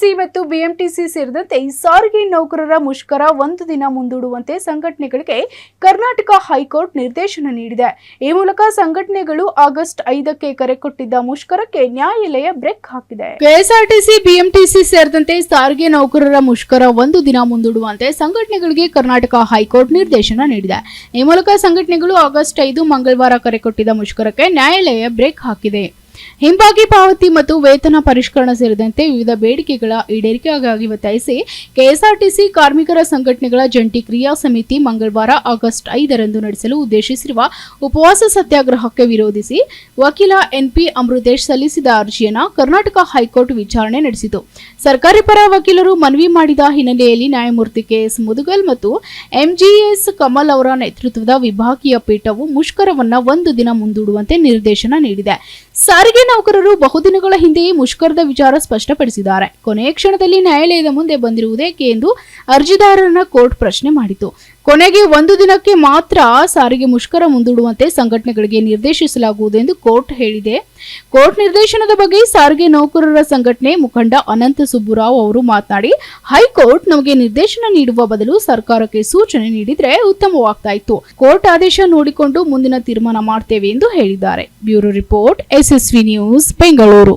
KSRTC ಮತ್ತು BMTC ಸೇರಿದಂತೆ ಸಾರಿಗೆ ನೌಕರರ ಮುಷ್ಕರ ಒಂದು ದಿನ ಮುಂದೂಡುವಂತೆ ಸಂಘಟನೆಗಳಿಗೆ ಕರ್ನಾಟಕ ಹೈಕೋರ್ಟ್ ನಿರ್ದೇಶನ ನೀಡಿದೆ. ಈ ಮೂಲಕ ಸಂಘಟನೆಗಳು ಆಗಸ್ಟ್ ಐದಕ್ಕೆ ಕರೆ ಕೊಟ್ಟಿದ್ದ ಮುಷ್ಕರಕ್ಕೆ ನ್ಯಾಯಾಲಯ ಬ್ರೇಕ್ ಹಾಕಿದೆ. ಕೆಎಸ್ಆರ್ಟಿಸಿ, ಬಿಎಂಟಿಸಿ ಸೇರಿದಂತೆ ಸಾರಿಗೆ ನೌಕರರ ಮುಷ್ಕರ ಒಂದು ದಿನ ಮುಂದೂಡುವಂತೆ ಸಂಘಟನೆಗಳಿಗೆ ಕರ್ನಾಟಕ ಹೈಕೋರ್ಟ್ ನಿರ್ದೇಶನ ನೀಡಿದೆ. ಈ ಮೂಲಕ ಸಂಘಟನೆಗಳು ಆಗಸ್ಟ್ ಐದು ಮಂಗಳವಾರ ಕರೆ ಕೊಟ್ಟಿದ್ದ ಮುಷ್ಕರಕ್ಕೆ ನ್ಯಾಯಾಲಯ ಬ್ರೇಕ್ ಹಾಕಿದೆ. ಹಿಂಬಾಗಿ ಪಾವತಿ ಮತ್ತು ವೇತನ ಪರಿಷ್ಕರಣ ಸೇರಿದಂತೆ ವಿವಿಧ ಬೇಡಿಕೆಗಳ ಈಡೇರಿಕೆಗಾಗಿ ಒತ್ತಾಯಿಸಿ ಕೆಎಸ್ಆರ್ಟಿಸಿ ಕಾರ್ಮಿಕರ ಸಂಘಟನೆಗಳ ಜಂಟಿ ಕ್ರಿಯಾ ಸಮಿತಿ ಮಂಗಳವಾರ ಆಗಸ್ಟ್ ಐದರಂದು ನಡೆಸಲು ಉದ್ದೇಶಿಸಿರುವ ಉಪವಾಸ ಸತ್ಯಾಗ್ರಹಕ್ಕೆ ವಿರೋಧಿಸಿ ವಕೀಲ ಎನ್ಪಿ ಅಮೃತೇಶ್ ಸಲ್ಲಿಸಿದ ಅರ್ಜಿಯನ್ನು ಕರ್ನಾಟಕ ಹೈಕೋರ್ಟ್ ವಿಚಾರಣೆ ನಡೆಸಿತು. ಸರ್ಕಾರಿ ಪರ ವಕೀಲರು ಮನವಿ ಮಾಡಿದ ಹಿನ್ನೆಲೆಯಲ್ಲಿ ನ್ಯಾಯಮೂರ್ತಿ ಕೆಎಸ್ ಮುದುಗಲ್ ಮತ್ತು ಎಂಜಿಎಸ್ ಕಮಲ್ ಅವರ ನೇತೃತ್ವದ ವಿಭಾಗೀಯ ಪೀಠವು ಮುಷ್ಕರವನ್ನು ಒಂದು ದಿನ ಮುಂದೂಡುವಂತೆ ನಿರ್ದೇಶನ ನೀಡಿದೆ. ಸಾರಿಗೆ ನೌಕರರು ಬಹುದಿನಗಳ ಹಿಂದೆಯೇ ಮುಷ್ಕರದ ವಿಚಾರ ಸ್ಪಷ್ಟಪಡಿಸಿದ್ದಾರೆ. ಕೊನೆಯ ಕ್ಷಣದಲ್ಲಿ ನ್ಯಾಯಾಲಯದ ಮುಂದೆ ಬಂದಿರುವುದೇಕೆ ಎಂದು ಅರ್ಜಿದಾರರನ್ನ ಕೋರ್ಟ್ ಪ್ರಶ್ನೆ ಮಾಡಿತು. ಕೊನೆಗೆ ಒಂದು ದಿನಕ್ಕೆ ಮಾತ್ರ ಸಾರಿಗೆ ಮುಷ್ಕರ ಮುಂದೂಡುವಂತೆ ಸಂಘಟನೆಗಳಿಗೆ ನಿರ್ದೇಶಿಸಲಾಗುವುದು ಎಂದು ಕೋರ್ಟ್ ಹೇಳಿದೆ. ಕೋರ್ಟ್ ನಿರ್ದೇಶನದ ಬಗ್ಗೆ ಸಾರಿಗೆ ನೌಕರರ ಸಂಘಟನೆ ಮುಖಂಡ ಅನಂತ ಸುಬ್ಬುರಾವ್ ಅವರು ಮಾತನಾಡಿ, ಹೈಕೋರ್ಟ್ ನಮಗೆ ನಿರ್ದೇಶನ ನೀಡುವ ಬದಲು ಸರ್ಕಾರಕ್ಕೆ ಸೂಚನೆ ನೀಡಿದ್ರೆ ಉತ್ತಮವಾಗ್ತಾ ಇತ್ತು. ಕೋರ್ಟ್ ಆದೇಶ ನೋಡಿಕೊಂಡು ಮುಂದಿನ ತೀರ್ಮಾನ ಮಾಡ್ತೇವೆ ಎಂದು ಹೇಳಿದ್ದಾರೆ. Bureau report, SSV news, Bengaluru.